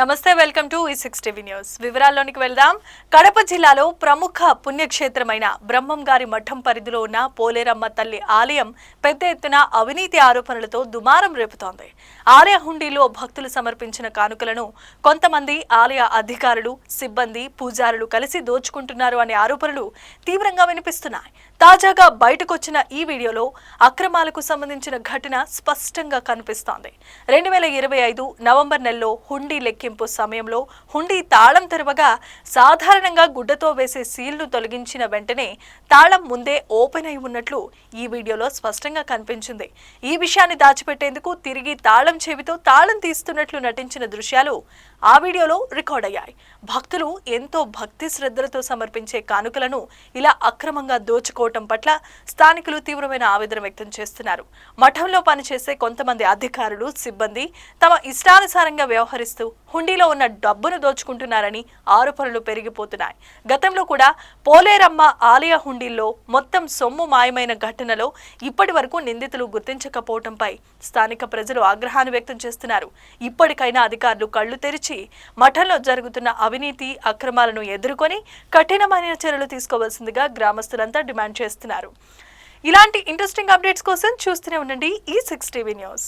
నమస్తే welcome to ఈ six TV news వివరాల్లోనికి వెళ్దాం. కడప జిల్లాలో ప్రముఖ పుణ్యక్షేత్రమైన బ్రహ్మం గారి మఠం పరిధిలో ఉన్న పోలేరమ్మ తల్లి ఆలయం పెద్ద ఎత్తున అవినీతి ఆరోపణలతో దుమారం రేపుతోంది. ఆలయ హుండీలో భక్తులు సమర్పించిన కానుకలను కొంతమంది ఆలయ అధికారులు సిబ్బంది పూజారులు కలిసి దోచుకుంటున్నారు అనే ఆరోపణలు తీవ్రంగా వినిపిస్తున్నాయి. తాజాగా బయటకొచ్చిన ఈ వీడియోలో అక్రమాలకు సంబంధించిన ఘటన స్పష్టంగా కనిపిస్తోంది. రెండు వేల ఇరవై ఐదు నవంబర్ నెలలో హుండీ లెక్కింపు సమయంలో హుండీ తాళం తెరవగా సాధారణంగా గుడ్డతో వేసే సీల్ను తొలగించిన వెంటనే తాళం ముందే ఓపెన్ అయి ఉన్నట్లు ఈ వీడియోలో స్పష్టంగా కనిపించింది. ఈ విషయాన్ని దాచిపెట్టేందుకు తిరిగి తాళం చెవితో తాళం తీస్తున్నట్లు నటించిన దృశ్యాలు ఆ వీడియోలో రికార్డ్ అయ్యాయి. భక్తులు ఎంతో భక్తి శ్రద్ధలతో సమర్పించే కానుకలను ఇలా అక్రమంగా దోచుకోవటం పట్ల స్థానికులు తీవ్రమైన ఆవేదన వ్యక్తం చేస్తున్నారు. మఠంలో పనిచేసే కొంతమంది అధికారులు సిబ్బంది తమ ఇష్టానుసారంగా వ్యవహరిస్తూ హుండీలో ఉన్న డబ్బును దోచుకుంటున్నారని ఆరోపణలు పెరిగిపోతున్నాయి. గతంలో కూడా పోలేరమ్మ ఆలయ హుండీల్లో మొత్తం సొమ్ము మాయమైన ఘటనలో ఇప్పటి వరకు నిందితులు గుర్తించకపోవడంపై స్థానిక ప్రజలు ఆగ్రహాన్ని వ్యక్తం చేస్తున్నారు. ఇప్పటికైనా అధికారులు కళ్ళు తెరిచి మఠంలో జరుగుతున్న అవినీతి అక్రమాలను ఎదుర్కొని కఠినమైన చర్యలు తీసుకోవాల్సిందిగా గ్రామస్తులంతా డిమాండ్ చేస్తున్నారు. ఇలాంటి ఇంట్రెస్టింగ్ అప్డేట్స్ కోసం చూస్తూనే ఉండండి ఈ సిక్స్ టీవీ న్యూస్.